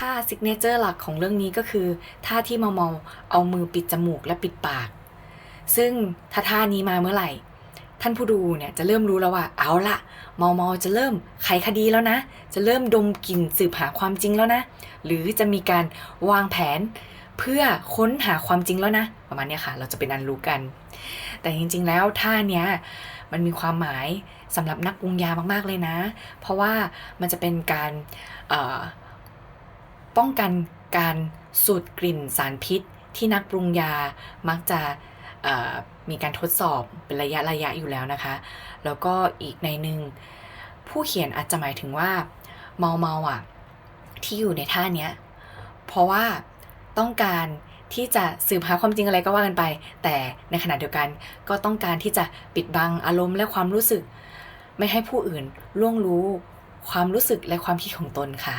ท่าซิกเนเจอร์หลักของเรื่องนี้ก็คือท่าที่เมาเมาเอามือปิดจมูกและปิดปาก ซึ่งถ้าท่านี้มาเมื่อไหร่ ท่านผู้ดูเนี่ยจะเริ่มรู้แล้วว่าเอาละเมาเมาจะเริ่มไขคดีแล้วนะ จะเริ่มดมกลิ่นสืบหาความจริงแล้วนะ หรือจะมีการวางแผนเพื่อค้นหาความจริงแล้วนะ ประมาณนี้ค่ะ เราจะเป็นอันรู้กัน แต่จริงๆแล้วท่าเนี้ยมันมีความหมายสำหรับนักปรุงยามากๆเลยนะ เพราะว่ามันจะเป็นการ ป้องกันการสูดกลิ่นสารพิษ ที่นักปรุงยามักจะมีการทดสอบเป็นระยะระยะอยู่แล้วนะคะ แล้วก็อีกในหนึ่งผู้เขียนอาจจะหมายถึงว่าเมาเมาอะที่อยู่ในท่าเนี้ยเพราะว่าต้องการที่จะสืบหาความจริงอะไรก็ว่ากันไป แต่ในขณะเดียวกันก็ต้องการที่จะปิดบังอารมณ์และความรู้สึก ไม่ให้ผู้อื่นล่วงรู้ความรู้สึกและความคิดของตนค่ะ